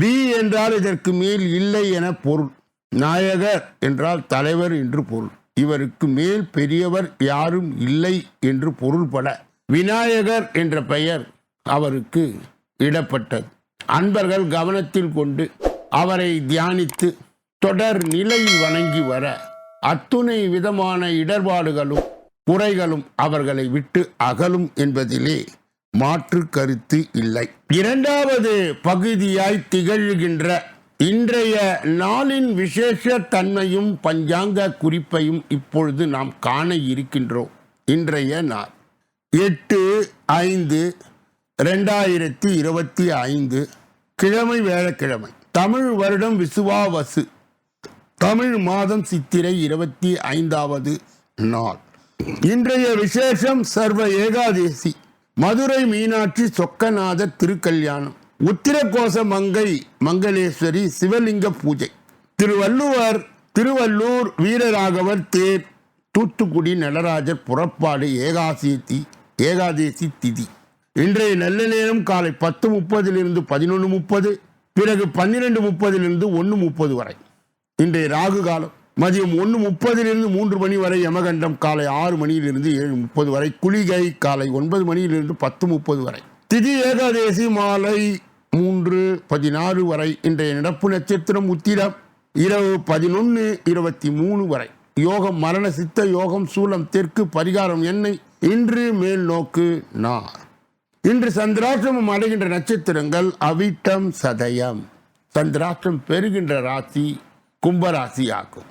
We என்றால் இதற்கு மேல் இல்லை என பொருள். நாயகர் என்றால் தலைவர் என்று பொருள். இவருக்கு மேல் பெரியவர் யாரும் இல்லை என்று பொருள்பட விநாயகர் என்ற பெயர் அவருக்கு இடப்பட்டது. அன்பர்கள் கவனத்தில் கொண்டு அவரை தியானித்து தொடர் நிலை வணங்கி வர அத்துணை விதமான இடர்பாடுகளும் குறைகளும் அவர்களை விட்டு அகலும் என்பதிலே மாற்று கருத்து இல்லை. இரண்டாவது பகுதியாய் திகழ்கின்ற இன்றைய நாளின் விசேஷ தன்மையும் பஞ்சாங்க குறிப்பையும் இப்பொழுது நாம் காண இருக்கின்றோம். இன்றைய நாள் எட்டு ஐந்து ரெண்டாயிரத்தி இருபத்தி ஐந்து கிழமை வேளக்கிழமை தமிழ் வருடம் விசுவாவசு. தமிழ் மாதம் சித்திரை இருபத்தி ஐந்தாவது நாள். இன்றைய விசேஷம் சர்வ ஏகாதேசி. மதுரை மீனாட்சி சொக்கநாத திருக்கல்யாணம் உத்திரகோச மங்கை மங்களேஸ்வரி சிவலிங்க பூஜை. திருவள்ளுவர் திருவள்ளூர் வீரராகவர் தேர் தூத்துக்குடி நடராஜர் புறப்பாடு ஏகாசியத்தி ஏகாதேசி திதி. இன்றைய நல்ல நேரம் காலை பத்து முப்பதிலிருந்து பதினொன்று முப்பது பிறகு பன்னிரெண்டு முப்பதிலிருந்து ஒன்று முப்பது வரை. இன்றைய ராகு காலம். மதியம் ஒன்று முப்பதிலிருந்து மூன்று மணி வரை யமகண்டம் காலை ஆறு மணியிலிருந்து ஏழு முப்பது வரை குளிகை காலை ஒன்பது மணியிலிருந்து பத்து முப்பது வரை. திதி ஏகாதேசி மாலை மூன்று பதினாறு வரை இன்றைய நடப்பு நட்சத்திரம் உத்திரம் இரவு பதினொன்று இருபத்தி மூணு வரை. யோகம் மரண சித்த யோகம் சூலம் தெற்கு பரிகாரம் எண்ணெய் இன்று மேல் நோக்கு நார். இன்று சந்திராஷ்டிரமம் அடைகின்ற நட்சத்திரங்கள் அவிட்டம் சதயம். சந்திராஷ்டிரம் பெறுகின்ற ராசி கும்பராசி ஆகும்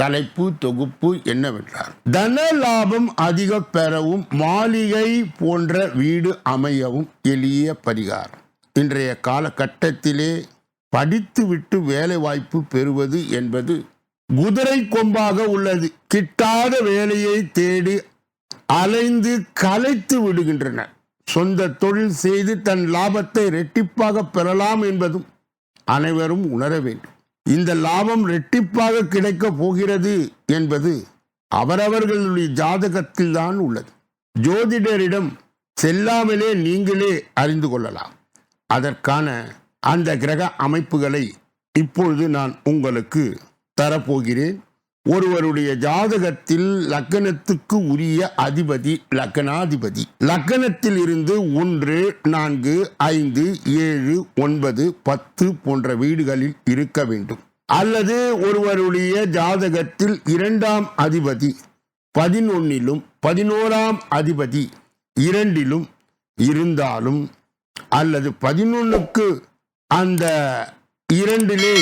தலைப்பு தொகுப்பு என்னவென்றால் தன லாபம் அதிக பெறவும் மாளிகை போன்ற வீடு அமையவும் எளிய பரிகாரம். இன்றைய காலகட்டத்திலே படித்துவிட்டு வேலை வாய்ப்பு பெறுவது என்பது குதிரை கொம்பாக உள்ளது. கிட்டாத வேலையை தேடி அலைந்து கலைத்து விடுகின்றனர். சொந்த தொழில் செய்து தன் லாபத்தை ரெட்டிப்பாக பெறலாம் என்பதும் அனைவரும் உணர வேண்டும். இந்த லாபம் ரெட்டிப்பாக கிடைக்கப் போகிறது என்பது அவரவர்களுடைய ஜாதகத்தில் தான் உள்ளது. ஜோதிடரிடம் செல்லாமலே நீங்களே அறிந்து கொள்ளலாம். அதற்கான அந்த கிரக அமைப்புகளை இப்பொழுது நான் உங்களுக்கு தரப்போகிறேன். ஒருவருடைய ஜாதகத்தில் லக்கணத்துக்கு உரிய அதிபதி லக்கணாதிபதி. லக்கணத்தில் இருந்து ஒன்று நான்கு ஐந்து ஏழு ஒன்பது பத்து போன்ற வீடுகளில் இருக்க வேண்டும். அல்லது ஒருவருடைய ஜாதகத்தில் இரண்டாம் அதிபதி பதினொன்னிலும் பதினோராம் அதிபதி இரண்டிலும் இருந்தாலும் அல்லது பதினொன்னுக்கு அந்த இரண்டிலே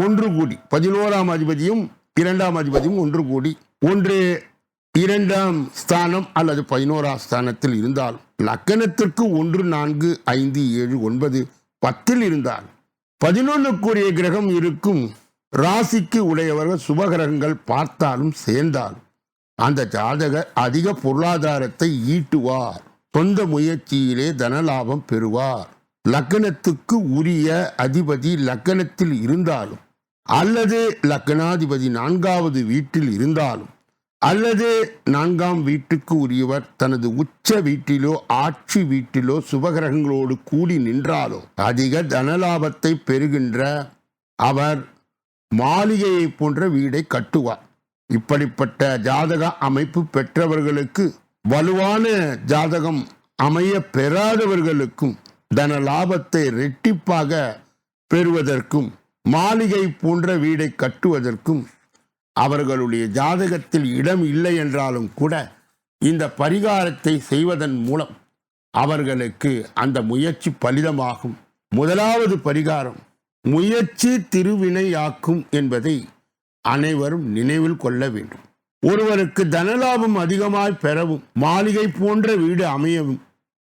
ஒன்று கூடி பதினோராம் அதிபதியும் இரண்டாம் அதிபதியும் ஒன்று கூடி ஒன்று இரண்டாம் ஸ்தானம் அல்லது பதினோராம் ஸ்தானத்தில் இருந்தால் லக்கணத்திற்கு ஒன்று நான்கு ஐந்து ஏழு ஒன்பது பத்தில் இருந்தால் பதினொன்றுக்குரிய கிரகம் இருக்கும் ராசிக்கு உடையவர்கள் சுபகிரகங்கள் பார்த்தாலும் சேர்ந்தால் அந்த ஜாதகர் அதிக பொருளாதாரத்தை ஈட்டுவார். சொந்த முயற்சியிலே தனலாபம் பெறுவார். லக்கணத்துக்கு உரிய அதிபதி லக்கணத்தில் இருந்தாலும் அல்லது லக்னாதிபதி நான்காவது வீட்டில் இருந்தாலும் அல்லது நான்காம் வீட்டுக்கு உரியவர் தனது உச்ச வீட்டிலோ ஆட்சி வீட்டிலோ சுபகிரகங்களோடு கூடி நின்றாலோ அதிக தனலாபத்தை பெறுகின்ற அவர் மாளிகையை போன்ற வீடை கட்டுவார். இப்படிப்பட்ட ஜாதக அமைப்பு பெற்றவர்களுக்கு வலுவான ஜாதகம் அமைய பெறாதவர்களுக்கும் தன லாபத்தை ரெட்டிப்பாக பெறுவதற்கும் மாளிகை போன்ற வீடை கட்டுவதற்கும் அவர்களுடைய ஜாதகத்தில் இடம் இல்லை என்றாலும் கூட இந்த பரிகாரத்தை செய்வதன் மூலம் அவர்களுக்கு அந்த முயற்சி பலிதமாகும். முதலாவது பரிகாரம் முயற்சி திருவினையாக்கும் என்பதை அனைவரும் நினைவில் கொள்ள வேண்டும். ஒருவருக்கு தனலாபம் அதிகமாய் பெறவும் மாளிகை போன்ற வீடு அமையவும்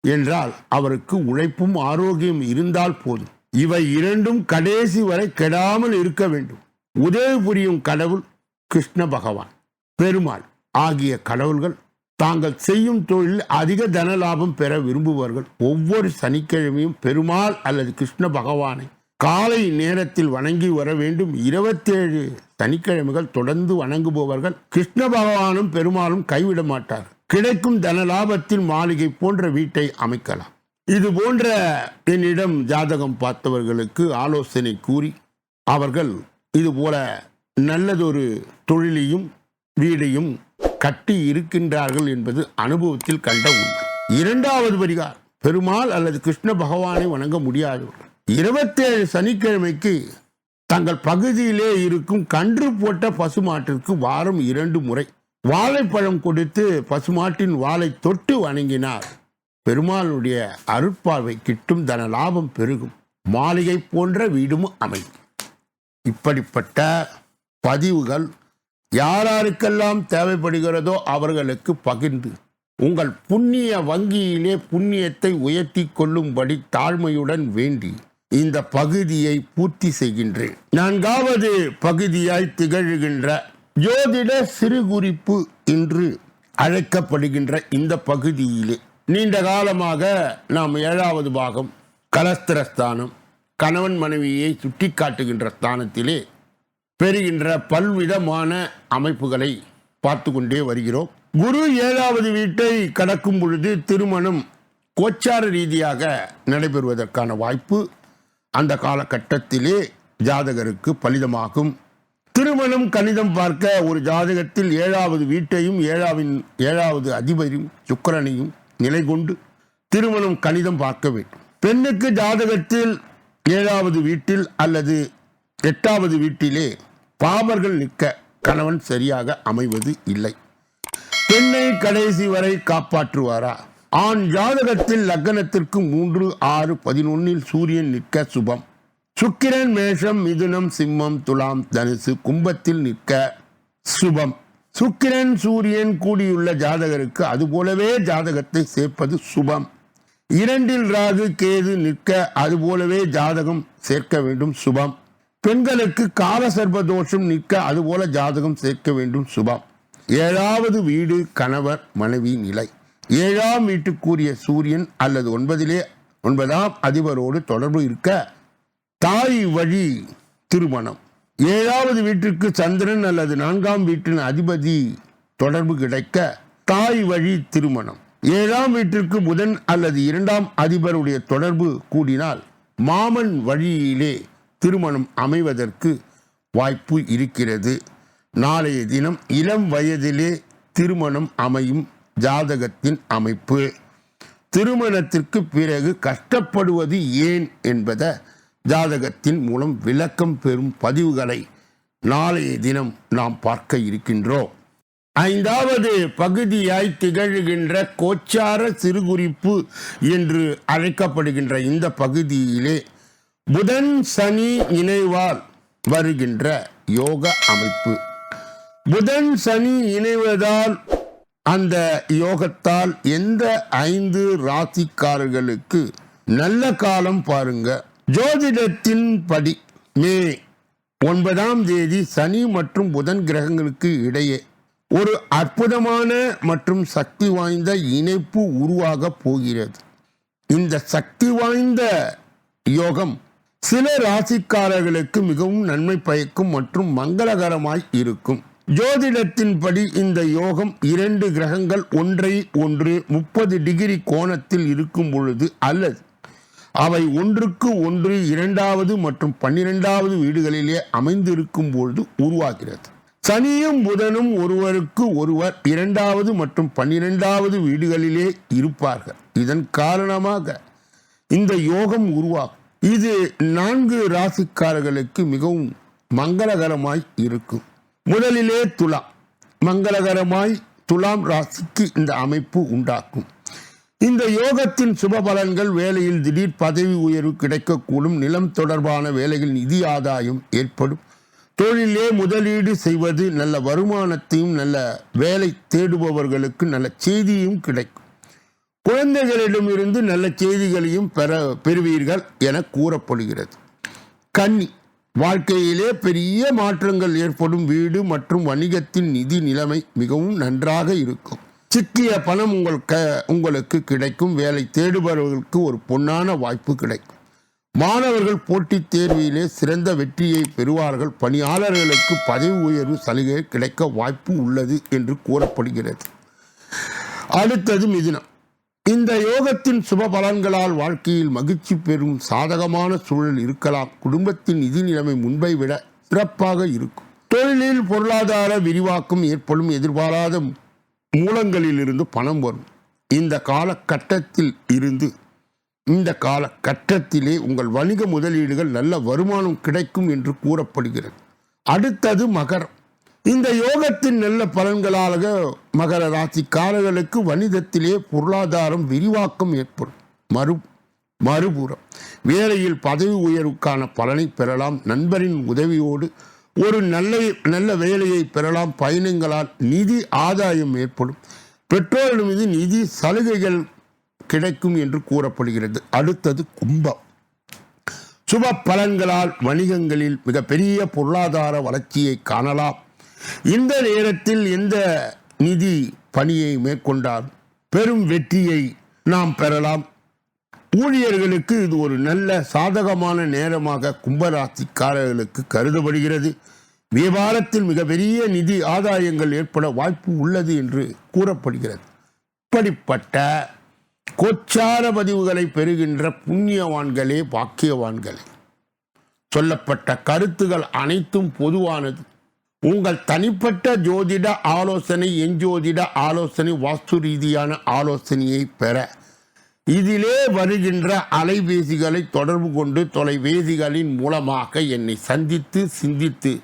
என்றால் அவருக்கு உழைப்பும் ஆரோக்கியம் இருந்தால் போதும். இவை இரண்டும் கடைசி வரை கெடாமல் இருக்க வேண்டும். உதவி புரியும் கடவுள் கிருஷ்ண பகவான் பெருமாள் ஆகிய கடவுள்கள் தாங்கள் செய்யும் தொழில் அதிக தன லாபம் பெற விரும்புபவர்கள். ஒவ்வொரு சனிக்கிழமையும் பெருமாள் அல்லது கிருஷ்ண பகவானை காலை நேரத்தில் வணங்கி வர வேண்டும். இருபத்தேழு சனிக்கிழமைகள் தொடர்ந்து வணங்குபவர்கள் கிருஷ்ண பகவானும் பெருமாளும் கைவிட மாட்டார் கிடைக்கும் தன லாபத்தில் மாளிகை போன்ற வீட்டை அமைக்கலாம். இது போன்ற என்னிடம் ஜாதகம் பார்த்தவர்களுக்கு ஆலோசனை கூறி அவர்கள் இது போல நல்லதொரு தொழிலையும் வீடையும் கட்டி இருக்கின்றார்கள் என்பது அனுபவத்தில் கண்ட உண்மை. இரண்டாவது பரிகாரம் பெருமாள் அல்லது கிருஷ்ண பகவானை வணங்க முடியாதவர்கள் இருபத்தேழு சனிக்கிழமைக்கு தங்கள் பகுதியிலே இருக்கும் கன்று போட்ட பசுமாட்டிற்கு வாரம் இரண்டு முறை வாழைப்பழம் கொடுத்து பசுமாட்டின் வாளை தொட்டு வணங்கினார். பெருமாளுடைய அருட்பார்வை கிட்டும் தன லாபம் பெருகும். மாளிகை போன்ற வீடும் அமையும். இப்படிப்பட்ட பதிவுகள் யாராருக்கெல்லாம் தேவைப்படுகிறதோ அவர்களுக்கு பகிர்ந்து உங்கள் புண்ணிய வங்கியிலே புண்ணியத்தை உயர்த்தி கொள்ளும்படி தாழ்மையுடன் வேண்டி இந்த பகுதியை பூர்த்தி செய்கின்றேன். நான்காவது பகுதியாய் திகழ்கின்ற ஜோதிட சிறு குறிப்பு என்று அழைக்கப்படுகின்ற இந்த பகுதியிலே. நீண்ட காலமாக நாம் ஏழாவது பாகம் கலஸ்திரஸ்தானம் கணவன் மனைவியை சுட்டிக்காட்டுகின்ற ஸ்தானத்திலே பெறுகின்ற பல்விதமான அமைப்புகளை பார்த்து கொண்டே வருகிறோம். குரு ஏழாவது வீட்டை கடக்கும் பொழுது திருமணம் கோச்சார ரீதியாக நடைபெறுவதற்கான வாய்ப்பு அந்த காலகட்டத்திலே ஜாதகருக்கு பலிதமாகும். திருமணம் கணிதம் பார்க்க ஒரு ஜாதகத்தில் ஏழாவது வீட்டையும் ஏழாவின் ஏழாவது அதிபதியும் சுக்கிரனையும் நிலை கொண்டு திருமணம் கணிதம் பார்க்க வேண்டும். பெண்ணுக்கு ஜாதகத்தில் ஏழாவது வீட்டில் அல்லது எட்டாவது வீட்டிலே பாபர்கள் நிற்க கணவன் சரியாக அமைவது இல்லை. பெண்ணை கடைசி வரை காப்பாற்றுவாரா? ஆண் ஜாதகத்தில் லக்னத்திற்கு மூன்று ஆறு பதினொன்னில் சூரியன் நிற்க சுபம். சுக்கிரன் மேஷம் மிதுனம் சிம்மம் துலாம் தனுசு கும்பத்தில் நிற்க சுபம். சுக்கிரன் சூரியன் கூடியுள்ள ஜாதகருக்கு அதுபோலவே ஜாதகத்தை சேர்ப்பது சுபம். இரண்டில் ராகு கேது நிற்க அதுபோலவே ஜாதகம் சேர்க்க வேண்டும் சுபம். பெண்களுக்கு காலசர்ப தோஷம் நிற்க அதுபோல ஜாதகம் சேர்க்க வேண்டும் சுபம். ஏழாவது வீடு கணவர் மனைவி நிலை. ஏழாம் வீட்டுக்குரிய சூரியன் அல்லது ஒன்பதிலே ஒன்பதாம் அதிபரோடு தொடர்பு இருக்க தாய் வழி திருமணம். ஏழாவது வீட்டிற்கு சந்திரன் அல்லது நான்காம் வீட்டின் அதிபதி தொடர்பு கிடைக்க தாய் வழி திருமணம். ஏழாம் வீட்டிற்கு புதன் அல்லது இரண்டாம் அதிபருடைய தொடர்பு கூடினால் மாமன் வழியிலே திருமணம் அமைவதற்கு வாய்ப்பு இருக்கிறது. நாளைய தினம் இளம் வயதிலே திருமணம் அமையும் ஜாதகத்தின் அமைப்பு. திருமணத்திற்கு பிறகு கஷ்டப்படுவது ஏன் என்பதை ஜாதகத்தின் மூலம் விளக்கம் பெறும் பதிவுகளை நாளைய தினம் நாம் பார்க்க இருக்கின்றோம் ஐந்தாவது பகுதியாய் திகழ்கின்ற கோச்சார சிறுகுறிப்பு என்று அழைக்கப்படுகின்ற இந்த பகுதியிலே புதன் சனி இணைவால் வருகின்ற யோக அமைப்பு. புதன் சனி இணைவதால் அந்த யோகத்தால் எந்த ஐந்து ராசிக்காரர்களுக்கு நல்ல காலம் பாருங்க. ஜோதிடத்தின் படி மே ஒன்பதாம் தேதி சனி மற்றும் புதன் கிரகங்களுக்கு இடையே ஒரு அற்புதமான மற்றும் சக்தி வாய்ந்த இணைப்பு உருவாக போகிறது. இந்த சக்தி வாய்ந்த யோகம் சில ராசிக்காரர்களுக்கு மிகவும் நன்மை பயக்கும் மற்றும் மங்களகரமாய் இருக்கும். ஜோதிடத்தின்படி இந்த யோகம் இரண்டு கிரகங்கள் ஒன்றை ஒன்று முப்பது டிகிரி கோணத்தில் இருக்கும் பொழுது அல்லது அவை ஒன்றுக்கு ஒன்று இரண்டாவது மற்றும் பன்னிரெண்டாவது வீடுகளிலே அமைந்திருக்கும் பொழுது உருவாகிறது. சனியும் புதனும் ஒருவருக்கு ஒருவர் இரண்டாவது மற்றும் பன்னிரெண்டாவது வீடுகளிலே இருப்பார்கள். இதன் காரணமாக இந்த யோகம் உருவாகும். இது நான்கு ராசிக்காரர்களுக்கு மிகவும் மங்களகரமாய் இருக்கும். முதலிலே துலாம். மங்களகரமாய் துலாம் ராசிக்கு இந்த அமைப்பு உண்டாக்கும் இந்த யோகத்தின் சுப பலன்கள் வேலையில் திடீர் பதவி உயர்வு கிடைக்கக்கூடும். நிலம் தொடர்பான வேலையில் நிதி ஆதாயம் ஏற்படும். தொழிலே முதலீடு செய்வது நல்ல வருமானத்தையும் நல்ல வேலை தேடுபவர்களுக்கு நல்ல செய்தியும் கிடைக்கும். குழந்தைகளிடமிருந்து நல்ல செய்திகளையும் பெற பெறுவீர்கள் என கூறப்படுகிறது. கன்னி. வாழ்க்கையிலே பெரிய மாற்றங்கள் ஏற்படும். வீடு மற்றும் வணிகத்தின் நிதி நிலைமை மிகவும் நன்றாக இருக்கும். சிக்கிய பணம் உங்கள் க உங்களுக்கு கிடைக்கும். வேலை தேடுபவர்களுக்கு ஒரு பொன்னான வாய்ப்பு கிடைக்கும். மாணவர்கள் போட்டித் தேர்விலே சிறந்த வெற்றியை பெறுவார்கள். பணியாளர்களுக்கு பதவி உயர்வு சலுகை கிடைக்க வாய்ப்பு உள்ளது என்று கூறப்படுகிறது. அடுத்தது மிதுனம். இந்த யோகத்தின் சுப பலன்களால் வாழ்க்கையில் மகிழ்ச்சி பெறும் சாதகமான சூழல் இருக்கலாம். குடும்பத்தின் நிதி நிலைமை முன்பை விட சிறப்பாக இருக்கும். தொழிலில் பொருளாதார விரிவாக்கம் ஏற்படும். எதிர்பாராத மூலங்களிலிருந்து பணம் வரும். இந்த காலகட்டத்தில் இருந்து இந்த காலகட்டத்திலே உங்கள் வணிக முதலீடுகள் நல்ல வருமானம் கிடைக்கும் என்று கூறப்படுகிறது. அடுத்தது மகரம். இந்த யோகத்தின் நல்ல பலன்களாக மகர ராசிக்காரர்களுக்கு வணிகத்திலே பொருளாதாரம் விரிவாக்கம் ஏற்படும். மறு மறுபுறம். வேலையில் பதவி உயர்வுக்கான பலனை பெறலாம். நண்பரின் உதவியோடு ஒரு நல்ல நல்ல வேலையை பெறலாம். பயணங்களால் நிதி ஆதாயம் ஏற்படும். பெற்றோர்கள் மீது நிதி சலுகைகள் கிடைக்கும் என்று கூறப்படுகிறது. அடுத்தது கும்பம். சுப பலன்களால் வணிகங்களில் மிகப்பெரிய பொருளாதார வளர்ச்சியை காணலாம். இந்த நேரத்தில் எந்த நிதி பணியை மேற்கொண்டால் பெரும் வெற்றியை நாம் பெறலாம். ஊழியர்களுக்கு இது ஒரு நல்ல சாதகமான நேரமாக கும்பராசிக்காரர்களுக்கு கருதப்படுகிறது. வியாபாரத்தில் மிகப்பெரிய நிதி ஆதாயங்கள் ஏற்பட வாய்ப்பு உள்ளது என்று கூறப்படுகிறது. இப்படிப்பட்ட கோச்சார பதிவுகளை பெறுகின்ற புண்ணியவான்களே பாக்கியவான்களே சொல்லப்பட்ட கருத்துகள் அனைத்தும் பொதுவானது. உங்கள் தனிப்பட்ட ஜோதிட ஆலோசனை எஞ்சோதிட ஆலோசனை வாஸ்து ரீதியான ஆலோசனையை பெற இதிலே வருகின்ற அலைபேசிகளை தொடர்பு கொண்டு தொலைபேசிகளின் மூலமாக என்னை சந்தித்து சிந்தித்து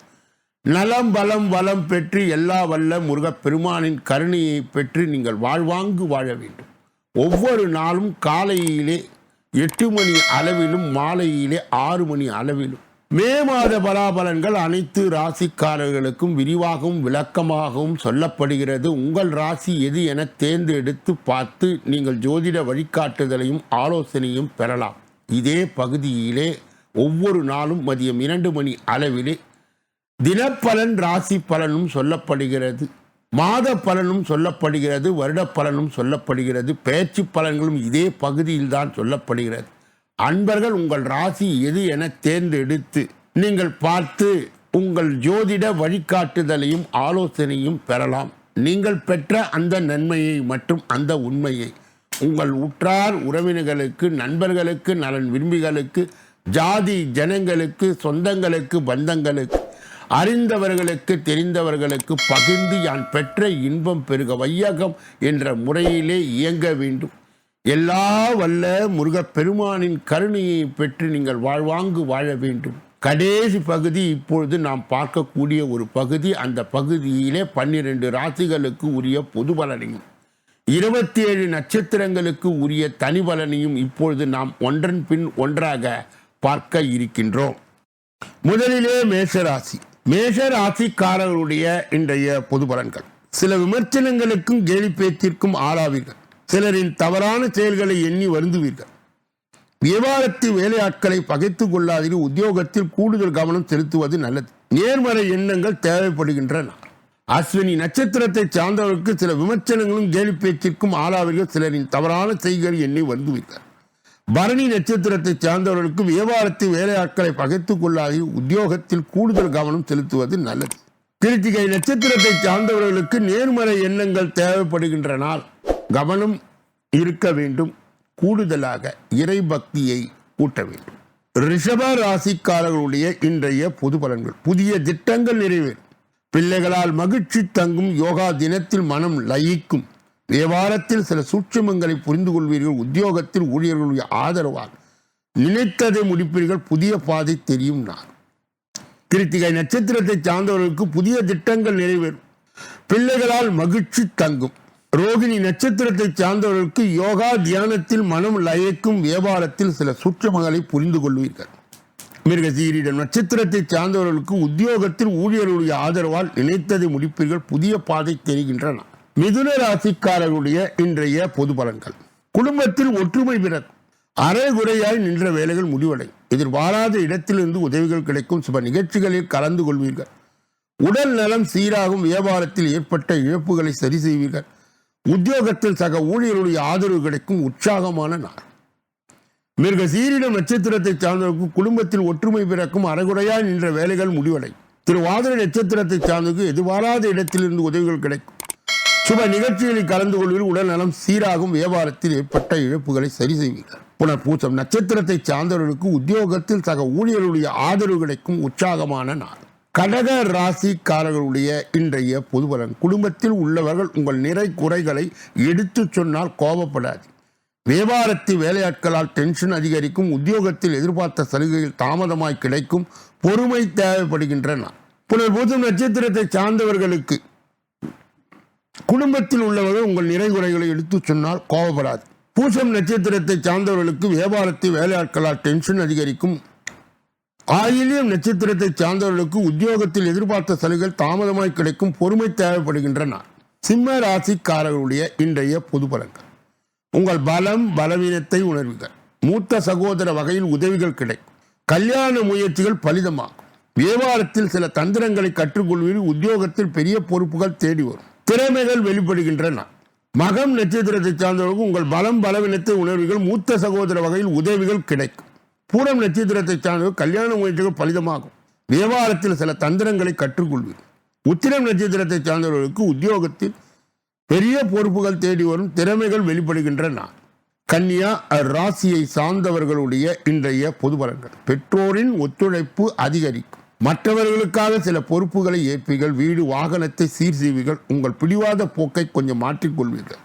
நலம் பலம் வளம் பெற்று எல்லா வல்ல முருகப்பெருமானின் கருணையை பெற்று நீங்கள் வாழ்வாங்கு வாழ வேண்டும். ஒவ்வொரு நாளும் காலையிலே எட்டு மணி அளவிலும் மாலையிலே ஆறு மணி அளவிலும் மே மாத பலாபலன்கள் அனைத்து ராசிக்காரர்களுக்கும் விரிவாகவும் விளக்கமாகவும் சொல்லப்படுகிறது. உங்கள் ராசி எது என தேர்ந்தெடுத்து பார்த்து நீங்கள் ஜோதிட வழிகாட்டுதலையும் ஆலோசனையும் பெறலாம். இதே பகுதியிலே ஒவ்வொரு நாளும் மதியம் இரண்டு மணி அளவிலே தினப்பலன் ராசி பலனும் சொல்லப்படுகிறது. மாத பலனும் சொல்லப்படுகிறது வருட பலனும் சொல்லப்படுகிறது. பேச்சு பலன்களும் இதே பகுதியில் தான் சொல்லப்படுகிறது. அன்பர்கள் உங்கள் ராசி எது என தேர்ந்தெடுத்து நீங்கள் பார்த்து உங்கள் ஜோதிட வழிகாட்டுதலையும் ஆலோசனையும் பெறலாம். நீங்கள் பெற்ற அந்த நன்மையை மற்றும் அந்த உண்மையை உங்கள் உற்றார் உறவினர்களுக்கு நண்பர்களுக்கு நலன் விரும்பிகளுக்கு ஜாதி ஜனங்களுக்கு சொந்தங்களுக்கு பந்தங்களுக்கு அறிந்தவர்களுக்கு தெரிந்தவர்களுக்கு பகிர்ந்து யான் பெற்ற இன்பம் பெருக வையகம் என்ற முறையிலே இயங்க வேண்டும். எல்லா வல்ல முருகப்பெருமானின் கருணையை பெற்று நீங்கள் வாழ்வாங்கு வாழ வேண்டும். கடைசி பகுதி இப்பொழுது நாம் பார்க்கக்கூடிய ஒரு பகுதி. அந்த பகுதியிலே பன்னிரண்டு ராசிகளுக்கு உரிய பொது பலனையும் இருபத்தி ஏழு நட்சத்திரங்களுக்கு உரிய தனி பலனையும் இப்பொழுது நாம் ஒன்றன் பின் ஒன்றாக பார்க்க இருக்கின்றோம். முதலிலே மேஷராசி. மேஷராசிக்காரர்களுடைய இன்றைய பொது பலன்கள். சில விமர்சனங்களுக்கும் கேலி பேச்சிற்கும் ஆளாவீர்கள். சிலரின் தவறான செயல்களை எண்ணி வருந்துவீர்கள். வியாபாரத்து வேலையாட்களை பகைத்துக் கொள்ளாதீர் உத்தியோகத்தில் கூடுதல் கவனம் செலுத்துவது நல்லது. நேர்மறை எண்ணங்கள் தேவைப்படுகின்றன. அஸ்வினி நட்சத்திரத்தை சார்ந்தவர்களுக்கு சில விமர்சனங்களும் கேலி பேச்சிற்கும் ஆளாவீர்கள். சிலரின் தவறான செய்கள் எண்ணி வருந்துவீர்கள். பரணி நட்சத்திரத்தை சார்ந்தவர்களுக்கு வியாபாரத்தில் வேலையாட்களை பகைத்துக் கொள்ளாது உத்தியோகத்தில் கூடுதல் கவனம் செலுத்துவது நல்லது. கிருத்திகை நட்சத்திரத்தை சார்ந்தவர்களுக்கு நேர்மறை எண்ணங்கள் தேவைப்படுகின்ற நாள் கவனம் இருக்க வேண்டும். கூடுதலாக இறை பக்தியை கூட்ட வேண்டும். ரிஷப ராசிக்காரர்களுடைய இன்றைய பொது பலன்கள். புதிய திட்டங்கள் நிறைவேறும். பிள்ளைகளால் மகிழ்ச்சி தங்கும் யோகா தினத்தில் மனம் லயிக்கும். வியாபாரத்தில் சில சூட்சமங்களை புரிந்து கொள்வீர்கள். உத்தியோகத்தில் ஊழியர்களுடைய ஆதரவால் நினைத்ததை முடிப்பீர்கள். புதிய பாதை தெரியும் நான். கிருத்திகை நட்சத்திரத்தை சார்ந்தவர்களுக்கு புதிய திட்டங்கள் நிறைவேறும். பிள்ளைகளால் மகிழ்ச்சி தங்கும். ரோகிணி நட்சத்திரத்தை சார்ந்தவர்களுக்கு யோகா தியானத்தில் மனம் லயக்கும் வியாபாரத்தில் சில சூட்சமகளை புரிந்து கொள்வீர்கள். மிருகசீரிடம் நட்சத்திரத்தை சார்ந்தவர்களுக்கு உத்தியோகத்தில் ஊழியர்களுடைய ஆதரவால் நினைத்ததை முடிப்பீர்கள் புதிய பாதை தெரிகின்றன. மிதுன ராசிக்காரர்களுடைய இன்றைய பொது பலன்கள். குடும்பத்தில் ஒற்றுமை பிறக்கும் அரைகுறையாய் நின்ற வேலைகள் முடிவடையும் எதிர்பாராத இடத்திலிருந்து உதவிகள் கிடைக்கும் சில நிகழ்ச்சிகளில் கலந்து கொள்வீர்கள். உடல் நலம் சீராகும் வியாபாரத்தில் ஏற்பட்ட இழப்புகளை சரி செய்வீர்கள். உத்தியோகத்தில் சக ஊழியருடைய ஆதரவு கிடைக்கும் உற்சாகமான நாள். மிருக சீரிடம் நட்சத்திரத்தை சார்ந்தவருக்கு குடும்பத்தில் ஒற்றுமை பிறக்கும் அரைகுறையாய் நின்ற வேலைகள் முடிவடை திருவாதிரை நட்சத்திரத்தை சார்ந்தவருக்கு எதிர்பாராத இடத்திலிருந்து உதவிகள் கிடைக்கும். சுப நிகழ்ச்சிகளில் கலந்து கொள்வதில் உடல் நலம் சீராகும் வியாபாரத்தில் ஏற்பட்ட இழப்புகளை சரி செய்வீர்கள். புனர் பூசம் நட்சத்திரத்தை சார்ந்தவர்களுக்கு உத்தியோகத்தில் சக ஊழியர்களுடைய ஆதரவு கிடைக்கும் உற்சாகமான நாள். கடக ராசிக்காரர்களுடைய இன்றைய பொதுபலன். குடும்பத்தில் உள்ளவர்கள் உங்கள் நிறை குறைகளை எடுத்துச் சொன்னால் கோபப்படாது. வியாபாரத்தில் வேலையாட்களால் டென்ஷன் அதிகரிக்கும் உத்தியோகத்தில் எதிர்பார்த்த சலுகைகள் தாமதமாய் கிடைக்கும் பொறுமை தேவைப்படுகின்றன. புனர்பூசம் நட்சத்திரத்தை சார்ந்தவர்களுக்கு குடும்பத்தில் உள்ளவர்கள் உங்கள் நிறை குறைகளை எடுத்துச் சொன்னால் கோபப்படாது. பூசம் நட்சத்திரத்தை சார்ந்தவர்களுக்கு வியாபாரத்தில் வேலையாட்களால் டென்ஷன் அதிகரிக்கும் ஆயிலியம் நட்சத்திரத்தை சார்ந்தவர்களுக்கு உத்தியோகத்தில் எதிர்பார்த்த சலுகைகள் தாமதமாய் கிடைக்கும் பொறுமை தேவைப்படுகின்றன. சிம்ம ராசிக்காரர்களுடைய இன்றைய பொது பலன்கள். உங்கள் பலம் பலவீனத்தை உணர்வுகள். மூத்த சகோதர வகையில் உதவிகள் கிடைக்கும். கல்யாண முயற்சிகள் பலிதமாகும். வியாபாரத்தில் சில தந்திரங்களை கற்றுக்கொள்வதில் உத்தியோகத்தில் பெரிய பொறுப்புகள் தேடி வரும். திறமைகள் வெளிப்படுகின்றன. மகம் நட்சத்திரத்தை சார்ந்தவர்களுக்கு உங்கள் பலம் பலவீனத்தை உணர்வுகள் மூத்த சகோதர வகையில் உதவிகள் கிடைக்கும். பூரம் நட்சத்திரத்தை சார்ந்தது கல்யாண முயற்சிகள் பலிதமாகும். வியாபாரத்தில் சில தந்திரங்களை கற்றுக்கொள்வீர் உத்திரம் நட்சத்திரத்தை சார்ந்தவர்களுக்கு உத்தியோகத்தில் பெரிய பொறுப்புகள் தேடி வரும் திறமைகள் வெளிப்படுகின்றன. கன்னியா ராசியை சார்ந்தவர்களுடைய இன்றைய பொது பலன்கள். பெற்றோரின் ஒத்துழைப்பு அதிகரிக்கும். மற்றவர்களுக்காக சில பொறுப்புகளை ஏற்பீர்கள். வீடு வாகனத்தை சீர் செய்வீர்கள் உங்கள் பிடிவாத போக்கை கொஞ்சம் மாற்றிக்கொள்வீர்கள்.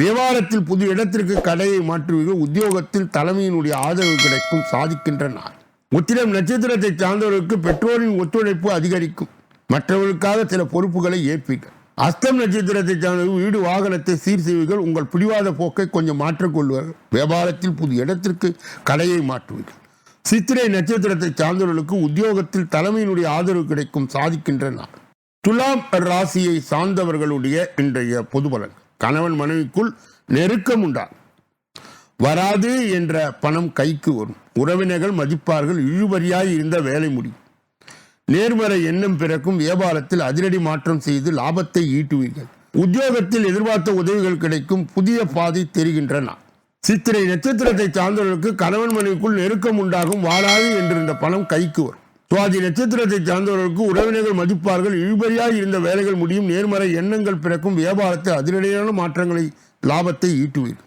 வியாபாரத்தில் புது இடத்திற்கு கடையை மாற்றுவீர்கள். உத்தியோகத்தில் தலைமையினுடைய ஆதரவு கிடைக்கும். சாதிக்கின்ற நாள். உத்திரம் நட்சத்திரத்தை சார்ந்தவர்களுக்கு பெற்றோரின் ஒத்துழைப்பு அதிகரிக்கும். மற்றவர்களுக்காக சில பொறுப்புகளை ஏற்பீர்கள். அஸ்தம் நட்சத்திரத்தை சார்ந்தவர்கள் வீடு வாகனத்தை சீர் செய்வீர்கள். உங்கள் பிடிவாத போக்கை கொஞ்சம் மாற்றிக்கொள்வார்கள் வியாபாரத்தில் புது இடத்திற்கு கடையை மாற்றுவீர்கள். சித்திரை நட்சத்திரத்தை சார்ந்தவர்களுக்கு உத்தியோகத்தில் தலைமையினுடைய ஆதரவு கிடைக்கும். சாதிக்கின்ற நாள். துலாம் ராசியை சார்ந்தவர்களுடைய இன்றைய பொது பலன் கணவன் மனைவிக்குள் நெருக்கம் உண்டாகும் வராது என்ற பணம் கைக்கு வரும். உறவினர்கள் மதிப்பார்கள் இழுபறியாய் இருந்த வேலை முடியும். நேர்மறை எண்ணம் பிறக்கும் வியாபாரத்தில் அதிரடி மாற்றம் செய்து லாபத்தை ஈட்டுவீர்கள். உத்தியோகத்தில் எதிர்பார்த்த உதவிகள் கிடைக்கும் புதிய பாதை தெரிகின்றன. சித்திரை நட்சத்திரத்தை சார்ந்தவர்களுக்கு கணவன் மனைவிக்குள் நெருக்கம் உண்டாகும் வாராது என்றிருந்த பணம் கைக்கு வரும். சுவாதி நட்சத்திரத்தை சார்ந்தவர்களுக்கு உறவினர்கள் மதிப்பார்கள் இழுபறியாய் இருந்த வேலைகள் முடியும் நேர்மறை எண்ணங்கள் பிறக்கும் வியாபாரத்தை அதிரடியான மாற்றங்களை லாபத்தை ஈட்டுவீர்கள்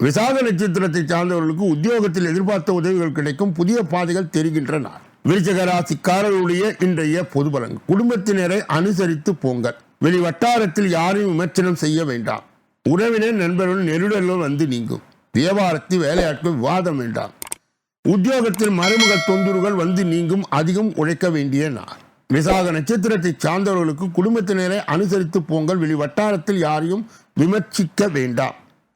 விசாக நட்சத்திரத்தை சார்ந்தவர்களுக்கு உத்தியோகத்தில் எதிர்பார்த்த உதவிகள் கிடைக்கும் புதிய பாதைகள் தெரிகின்றன. விருச்சக இன்றைய பொது பலன். குடும்பத்தினரை அனுசரித்து போங்கள். வெளி வட்டாரத்தில் யாரையும் விமர்சனம் செய்ய வேண்டாம். உறவினர் நண்பர்கள் நெருடல்கள் வந்து நீங்கும். வியாபாரத்தில் வேலையாட்கள் விவாதம் வேண்டாம். உத்தியோகத்தில் மறைமுக தொந்தரவுகள் வந்து நீங்கும் அதிகம் உழைக்க வேண்டிய நாள். விசாக நட்சத்திரத்தை சார்ந்தவர்களுக்கு குடும்பத்தினரை அனுசரித்து போங்கள். வெளி வட்டாரத்தில் யாரையும் விமர்சிக்க வேண்டாம்.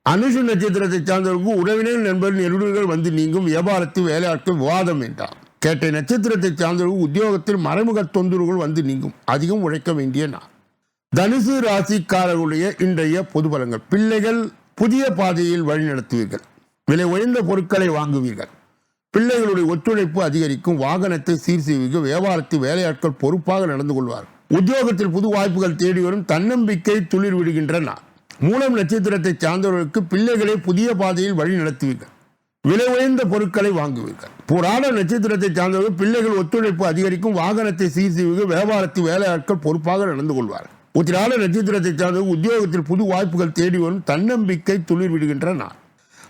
அனுஷு நட்சத்திரத்தை சார்ந்தவர்களுக்கு உறவினர் நண்பர்கள் நெருடர்கள் வந்து நீங்கும். வியாபாரத்தில் வேலையாட்கள் விவாதம் வேண்டாம். கேட்டை நட்சத்திரத்தை சார்ந்தவர்கள் உத்தியோகத்தில் மறைமுக தொந்தரவுகள் வந்து நீங்கும். அதிகம் உழைக்க வேண்டிய நாள். தனுசு ராசிக்காரர்களுடைய இன்றைய பொது பலங்கள் பிள்ளைகள் புதிய பாதையில் வழிநடத்துவீர்கள். விலை உயர்ந்த பொருட்களை வாங்குவீர்கள். பிள்ளைகளுடைய ஒத்துழைப்பு அதிகரிக்கும் வாகனத்தை சீர் செய்வீர்கள் வியாபாரத்தில் வேலையாட்கள் பொறுப்பாக நடந்து கொள்வார். உத்தியோகத்தில் புது வாய்ப்புகள் தேடி வரும் தன்னம்பிக்கை துளிர் விடுகின்றன. மூலம் நட்சத்திரத்தை சார்ந்தவர்களுக்கு பிள்ளைகளை புதிய பாதையில் வழி நடத்துவீர்கள். விலை உயர்ந்த பொருட்களை வாங்குவீர்கள். புராண நட்சத்திரத்தை சார்ந்தவர்கள் பிள்ளைகள் ஒத்துழைப்பு அதிகரிக்கும் வாகனத்தை சீர் செய்வீர்கள் வியாபாரத்து வேலையாட்கள் பொறுப்பாக நடந்து கொள்வார்கள் உத்திராட நட்சத்திரத்தை சார்ந்தவர்கள் உத்தியோகத்தில் புது வாய்ப்புகள் தேடி வரும் தன்னம்பிக்கை துளிர் விடுகின்ற நாள்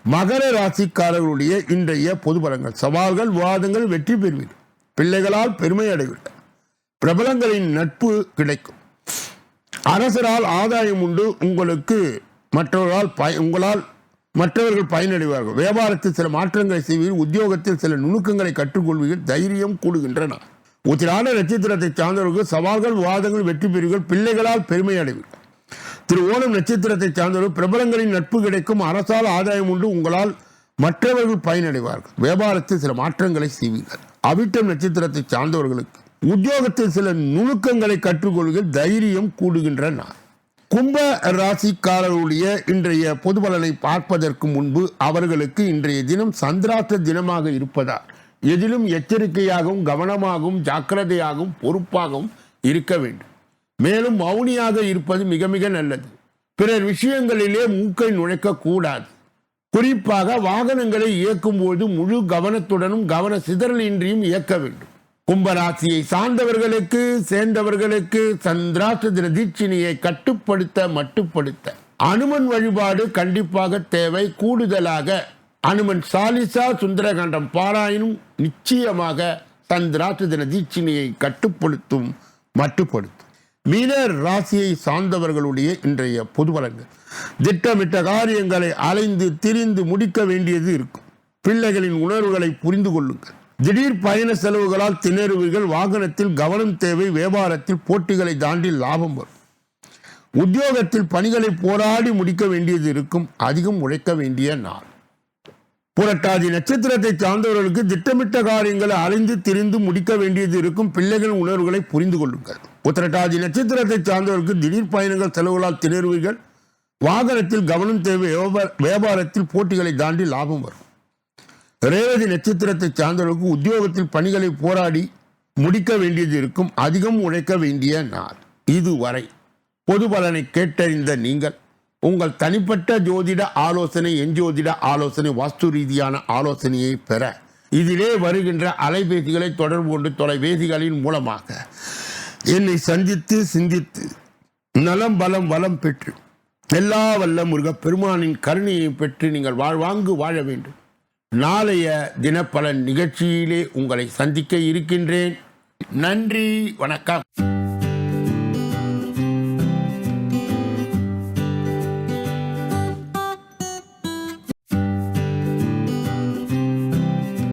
மகர ராசிக்காரர்களுடைய இன்றைய பொதுபலங்கள். சவால்கள் விவாதங்கள் வெற்றி பெறுவீர்கள். பிள்ளைகளால் பெருமை அடைவீர்கள். பிரபலங்களின் நட்பு கிடைக்கும். அரசரால் ஆதாயம் உண்டு. உங்களுக்கு மற்றவர்களால் பய உங்களால் மற்றவர்கள் பயனடைவார்கள். வியாபாரத்தில் சில மாற்றங்களை செய்வீர்கள். உத்தியோகத்தில் சில நுணுக்கங்களை கற்றுக்கொள்வீர்கள். தைரியம் கூடுகின்றன. உத்திராட நட்சத்திரத்தை சார்ந்தவர்கள் சவால்கள் விவாதங்கள் வெற்றி பெறுவீர்கள். பிள்ளைகளால் பெருமை அடைவீர்கள். திரு ஓணம் நட்சத்திரத்தை சார்ந்தவர்கள் பிரபலங்களின் நட்பு கிடைக்கும். அரசால் ஆதாயம் உண்டு. உங்களால் மற்றவர்கள் பயனடைவார்கள். வியாபாரத்தில் சில மாற்றங்களை செய்வீர்கள். அவிட்டம் நட்சத்திரத்தை சார்ந்தவர்களுக்கு உத்தியோகத்தில் சில நுணுக்கங்களை கற்றுக்கொள்கிற தைரியம் கூடுகின்ற நாள். கும்ப ராசிக்காரருடைய இன்றைய பொது பலனை பார்ப்பதற்கு முன்பு அவர்களுக்கு இன்றைய தினம் சந்திராத்த தினமாக இருப்பதால் எதிலும் எச்சரிக்கையாகவும் கவனமாகவும் ஜாக்கிரதையாகவும் பொறுப்பாகவும் இருக்க வேண்டும். மேலும் மௌனியாக இருப்பது மிக மிக நல்லது. பிறர் விஷயங்களிலே மூக்கை நுழைக்க கூடாது குறிப்பாக வாகனங்களை இயக்கும் போது முழு கவனத்துடனும் கவன சிதறலின்றியும் இயக்க வேண்டும். கும்பராசியை சார்ந்தவர்களுக்கு சேர்ந்தவர்களுக்கு சந்திராஷ்ட தின தீட்சிணியை கட்டுப்படுத்த மட்டுப்படுத்த. அனுமன் வழிபாடு கண்டிப்பாக தேவை. கூடுதலாக அனுமன் சாலிசா சுந்தரகாண்டம் பாராயணும். நிச்சயமாக சந்திராஷ்ட தின தீட்சிணியை கட்டுப்படுத்தும் மட்டுப்படுத்தும். மீன ராசியை சார்ந்தவர்களுடைய இன்றைய பொது பலன்கள் திட்டமிட்ட காரியங்களை அலைந்து திரிந்து முடிக்க வேண்டியது இருக்கும். பிள்ளைகளின் உணர்வுகளை புரிந்து கொள்ளுங்கள். திடீர் பயண செலவுகளால் திணறுவீர்கள். வாகனத்தில் கவனம் தேவை. வியாபாரத்தில் போட்டிகளை தாண்டி லாபம் வரும். உத்தியோகத்தில் பணிகளை போராடி முடிக்க வேண்டியது இருக்கும். அதிகம் உழைக்க வேண்டிய நாள். புரட்டாதி நட்சத்திரத்தை சார்ந்தவர்களுக்கு திட்டமிட்ட காரியங்களை அலைந்து திரிந்து முடிக்க வேண்டியது இருக்கும். பிள்ளைகள் உணர்வுகளை புரிந்து கொள்ளுங்கள். உத்திரட்டாதி நட்சத்திரத்தை சார்ந்தவர்களுக்கு திடீர் பயணங்கள் செலவுகளால் திணறுவீர்கள் வாகனத்தில் கவனம் தேவை வியாபார- வியாபாரத்தில் போட்டிகளை தாண்டி லாபம் வரும். ரேவதி நட்சத்திரத்தை சார்ந்தவர்களுக்கு உத்தியோகத்தில் பணிகளை போராடி முடிக்க வேண்டியது இருக்கும் அதிகம் உழைக்க வேண்டிய நாள் இதுவரை. பொது பலனை கேட்டறிந்த நீங்கள் உங்கள் தனிப்பட்ட ஜோதிட ஆலோசனை எஞ்சோதிட ஆலோசனை வாஸ்து ரீதியான ஆலோசனையை பெற. இதிலே வருகின்ற அலைபேசிகளை தொடர்பு கொண்டு தொலைபேசிகளின் மூலமாக என்னை சந்தித்து சிந்தித்து நலம் பலம் வளம் பெற்று எல்லா வல்ல முருக பெருமானின் கருணையை பெற்று நீங்கள் வாழ்வாங்கு வாழ வேண்டும். நாளைய தினப்பலன் நிகழ்ச்சியிலே உங்களை சந்திக்க இருக்கின்றேன். நன்றி வணக்கம்.